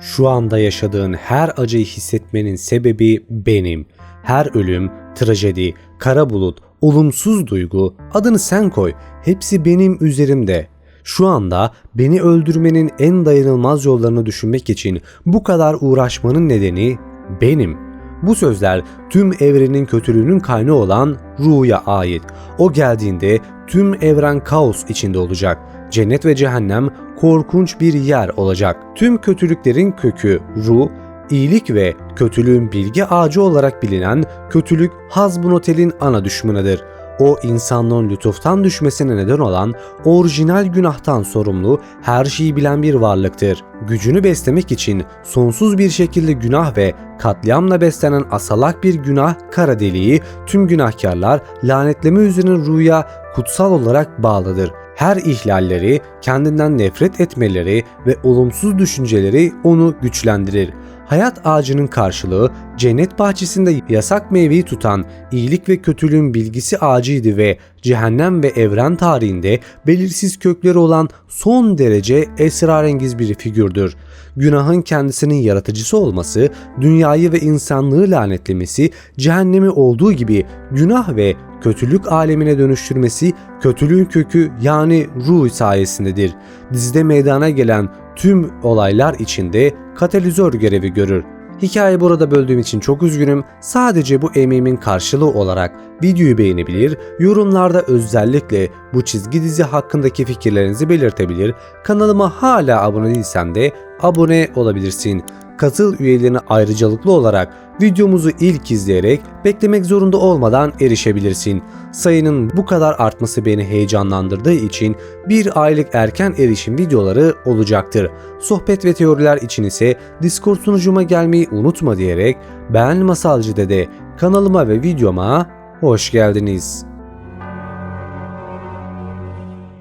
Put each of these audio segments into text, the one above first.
Şu anda yaşadığın her acıyı hissetmenin sebebi benim. Her ölüm, trajedi, kara bulut, olumsuz duygu, adını sen koy, hepsi benim üzerimde. Şu anda beni öldürmenin en dayanılmaz yollarını düşünmek için bu kadar uğraşmanın nedeni benim. Bu sözler tüm evrenin kötülüğünün kaynağı olan ruhuya ait. O geldiğinde tüm evren kaos içinde olacak. Cennet ve cehennem korkunç bir yer olacak. Tüm kötülüklerin kökü ruh, iyilik ve kötülüğün bilgi ağacı olarak bilinen kötülük Hazbunotel'in ana düşmanıdır. O insanlığın lütuftan düşmesine neden olan orijinal günahtan sorumlu her şeyi bilen bir varlıktır. Gücünü beslemek için sonsuz bir şekilde günah ve katliamla beslenen asalak bir günah kara deliği tüm günahkarlar lanetleme üzerine ruya kutsal olarak bağlıdır. Her ihlalleri, kendinden nefret etmeleri ve olumsuz düşünceleri onu güçlendirir. Hayat ağacının karşılığı cennet bahçesinde yasak meyveyi tutan iyilik ve kötülüğün bilgisi ağacıydı ve cehennem ve evren tarihinde belirsiz kökleri olan son derece esrarengiz bir figürdür. Günahın kendisinin yaratıcısı olması, dünyayı ve insanlığı lanetlemesi, cehennemi olduğu gibi günah ve kötülük alemine dönüştürmesi kötülüğün kökü yani ruh sayesindedir. Dizide meydana gelen tüm olaylar içinde katalizör görevi görür. Hikayeyi burada böldüğüm için çok üzgünüm. Sadece bu emeğimin karşılığı olarak videoyu beğenebilir, yorumlarda özellikle bu çizgi dizi hakkındaki fikirlerinizi belirtebilir. Kanalıma hala abone değilsen de abone olabilirsin. Katıl üyelerine ayrıcalıklı olarak videomuzu ilk izleyerek beklemek zorunda olmadan erişebilirsin. Sayının bu kadar artması beni heyecanlandırdığı için bir aylık erken erişim videoları olacaktır. Sohbet ve teoriler için ise Discord sunucuma gelmeyi unutma diyerek ben Masalcı Dede kanalıma ve videoma hoş geldiniz.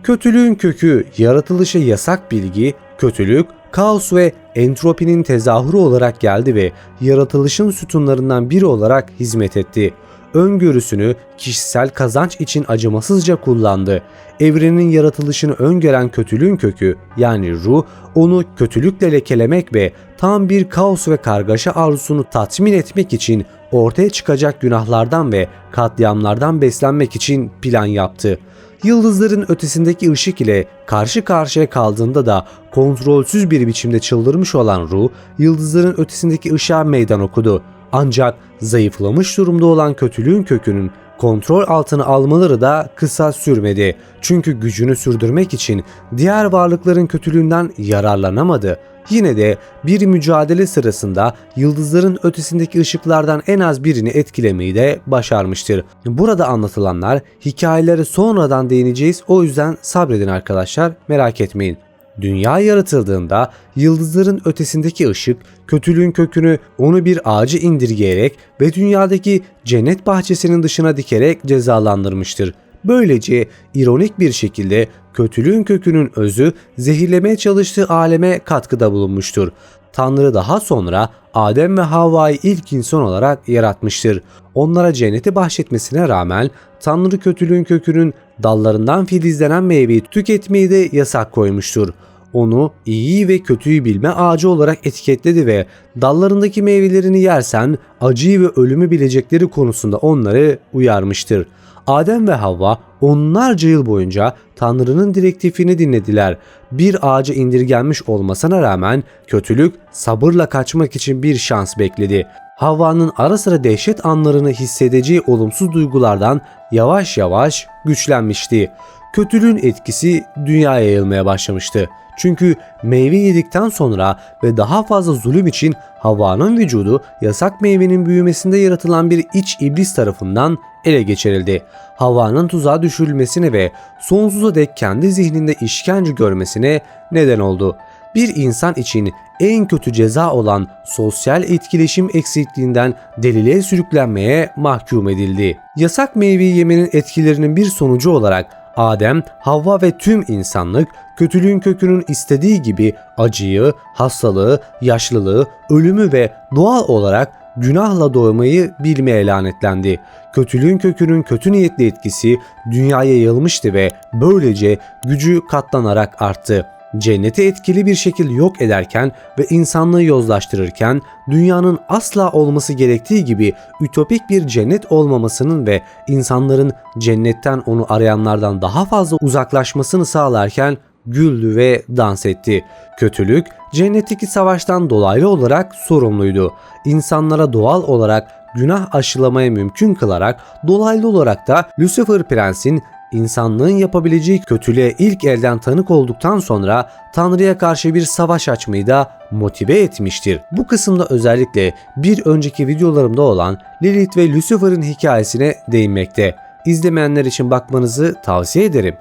Kötülüğün kökü yaratılışa yasak bilgi, kötülük, kaos ve entropinin tezahürü olarak geldi ve yaratılışın sütunlarından biri olarak hizmet etti. Öngörüsünü kişisel kazanç için acımasızca kullandı. Evrenin yaratılışını öngören kötülüğün kökü yani ruh onu kötülükle lekelemek ve tam bir kaos ve kargaşa arzusunu tatmin etmek için ortaya çıkacak günahlardan ve katliamlardan beslenmek için plan yaptı yıldızların ötesindeki ışık ile karşı karşıya kaldığında da kontrolsüz bir biçimde çıldırmış olan ruh yıldızların ötesindeki ışığa meydan okudu. Ancak zayıflamış durumda olan kötülüğün kökünün kontrol altına almaları da kısa sürmedi. Çünkü gücünü sürdürmek için diğer varlıkların kötülüğünden yararlanamadı. Yine de bir mücadele sırasında yıldızların ötesindeki ışıklardan en az birini etkilemeyi de başarmıştır. Burada anlatılanlar hikayelere sonradan değineceğiz o yüzden sabredin arkadaşlar merak etmeyin. Dünya yaratıldığında yıldızların ötesindeki ışık kötülüğün kökünü onu bir ağacı indirgeyerek ve dünyadaki cennet bahçesinin dışına dikerek cezalandırmıştır. Böylece ironik bir şekilde kötülüğün kökünün özü zehirlemeye çalıştığı aleme katkıda bulunmuştur. Tanrı daha sonra Adem ve Havva'yı ilk insan olarak yaratmıştır. Onlara cenneti bahşetmesine rağmen Tanrı kötülüğün kökünün dallarından filizlenen meyveyi tüketmeyi de yasak koymuştur. Onu iyi ve kötüyü bilme ağacı olarak etiketledi ve dallarındaki meyvelerini yersen acıyı ve ölümü bilecekleri konusunda onları uyarmıştır. Adem ve Havva onlarca yıl boyunca Tanrı'nın direktifini dinlediler. Bir ağaca indirgenmiş olmasına rağmen kötülük sabırla kaçmak için bir şans bekledi. Havva'nın ara sıra dehşet anlarını hissedeceği olumsuz duygulardan yavaş yavaş güçlenmişti. Kötülüğün etkisi dünyaya yayılmaya başlamıştı. Çünkü meyve yedikten sonra ve daha fazla zulüm için Havva'nın vücudu yasak meyvenin büyümesinde yaratılan bir iç iblis tarafından ele geçirildi. Havva'nın tuzağa düşürülmesine ve sonsuza dek kendi zihninde işkence görmesine neden oldu. Bir insan için en kötü ceza olan sosyal etkileşim eksikliğinden deliliğe sürüklenmeye mahkum edildi. Yasak meyveyi yemenin etkilerinin bir sonucu olarak Adem, Havva ve tüm insanlık kötülüğün kökünün istediği gibi acıyı, hastalığı, yaşlılığı, ölümü ve doğal olarak günahla doğmayı bilmeye lanetlendi. Kötülüğün kökünün kötü niyetli etkisi dünyaya yayılmıştı ve böylece gücü katlanarak arttı. cenneti etkili bir şekilde yok ederken ve insanlığı yozlaştırırken dünyanın asla olması gerektiği gibi ütopik bir cennet olmamasının ve insanların cennetten onu arayanlardan daha fazla uzaklaşmasını sağlarken güldü ve dans etti. Kötülük cennetteki savaştan dolaylı olarak sorumluydu. İnsanlara doğal olarak günah aşılamaya mümkün kılarak dolaylı olarak da Lucifer Prens'in insanlığın yapabileceği kötülüğe ilk elden tanık olduktan sonra Tanrı'ya karşı bir savaş açmayı da motive etmiştir. Bu kısımda özellikle bir önceki videolarımda olan Lilith ve Lucifer'ın hikayesine değinmekte. İzlemeyenler için bakmanızı tavsiye ederim.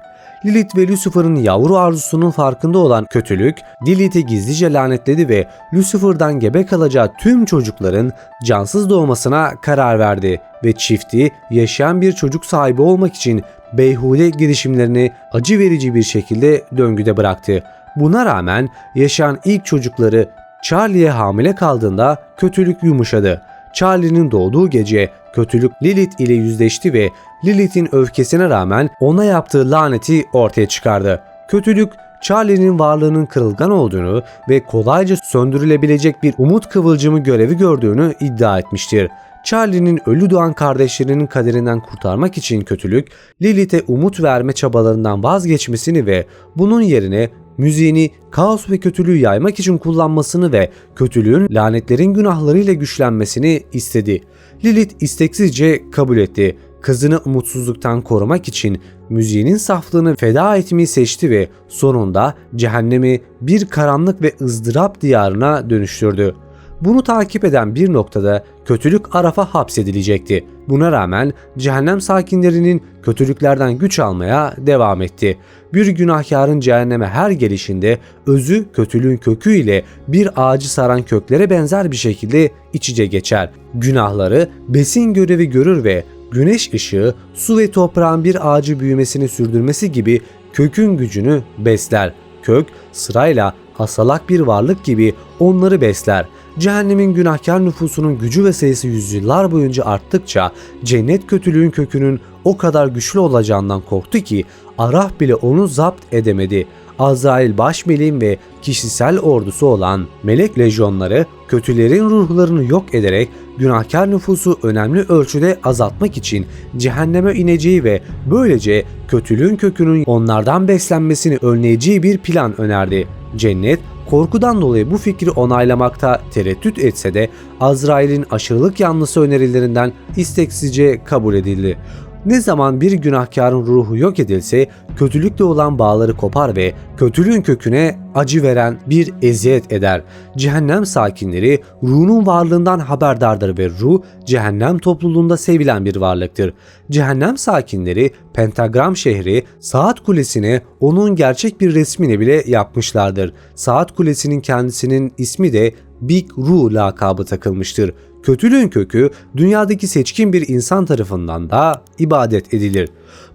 Lilith ve Lucifer'ın yavru arzusunun farkında olan kötülük, Lilith'i gizlice lanetledi ve Lucifer'dan gebe kalacağı tüm çocukların cansız doğmasına karar verdi ve çifti yaşayan bir çocuk sahibi olmak için beyhude girişimlerini acı verici bir şekilde döngüde bıraktı. Buna rağmen yaşayan ilk çocukları Charlie'ye hamile kaldığında kötülük yumuşadı. Charlie'nin doğduğu gece kötülük Lilith ile yüzleşti ve Lilith'in öfkesine rağmen ona yaptığı laneti ortaya çıkardı. Kötülük Charlie'nin varlığının kırılgan olduğunu ve kolayca söndürülebilecek bir umut kıvılcımı görevi gördüğünü iddia etmiştir. Charlie'nin ölü doğan kardeşlerinin kaderinden kurtarmak için kötülük, Lilith'e umut verme çabalarından vazgeçmesini ve bunun yerine müziğini kaos ve kötülüğü yaymak için kullanmasını ve kötülüğün lanetlerin günahlarıyla güçlenmesini istedi. Lilith isteksizce kabul etti. Kızını umutsuzluktan korumak için müziğinin saflığını feda etmeyi seçti ve sonunda cehennemi bir karanlık ve ızdırap diyarına dönüştürdü. Bunu takip eden bir noktada kötülük Araf'a hapsedilecekti. Buna rağmen cehennem sakinlerinin kötülüklerden güç almaya devam etti. Bir günahkarın cehenneme her gelişinde özü kötülüğün kökü ile bir ağacı saran köklere benzer bir şekilde iç içe geçer. Günahları besin görevi görür ve güneş ışığı su ve toprağın bir ağacı büyümesini sürdürmesi gibi kökün gücünü besler. Kök sırayla asalak bir varlık gibi onları besler. Cehennemin günahkar nüfusunun gücü ve sayısı yüzyıllar boyunca arttıkça cennet kötülüğün kökünün o kadar güçlü olacağından korktu ki Arah bile onu zapt edemedi. Azrail baş ve kişisel ordusu olan melek lejyonları kötülerin ruhlarını yok ederek günahkar nüfusu önemli ölçüde azaltmak için cehenneme ineceği ve böylece kötülüğün kökünün onlardan beslenmesini önleyeceği bir plan önerdi. Cennet korkudan dolayı bu fikri onaylamakta tereddüt etse de Azrail'in aşırılık yanlısı önerilerinden isteksizce kabul edildi. Ne zaman bir günahkarın ruhu yok edilse kötülükle olan bağları kopar ve kötülüğün köküne acı veren bir eziyet eder. Cehennem sakinleri ruhunun varlığından haberdardır ve ruh cehennem topluluğunda sevilen bir varlıktır. Cehennem sakinleri pentagram şehri saat kulesine onun gerçek bir resmini bile yapmışlardır. Saat kulesinin kendisinin ismi de Big Ru lakabı takılmıştır. Kötülüğün kökü dünyadaki seçkin bir insan tarafından da ibadet edilir.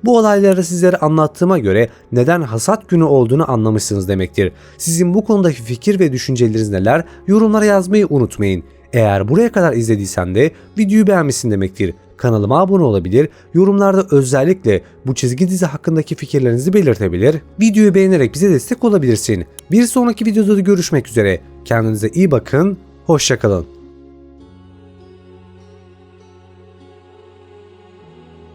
Bu olayları sizlere anlattığıma göre neden hasat günü olduğunu anlamışsınız demektir. Sizin bu konudaki fikir ve düşünceleriniz neler? Yorumlara yazmayı unutmayın. Eğer buraya kadar izlediysen de videoyu beğenmişsin demektir. Kanalıma abone olabilir, yorumlarda özellikle bu çizgi dizi hakkındaki fikirlerinizi belirtebilir, videoyu beğenerek bize destek olabilirsin. Bir sonraki videoda da görüşmek üzere. Kendinize iyi bakın, hoşçakalın.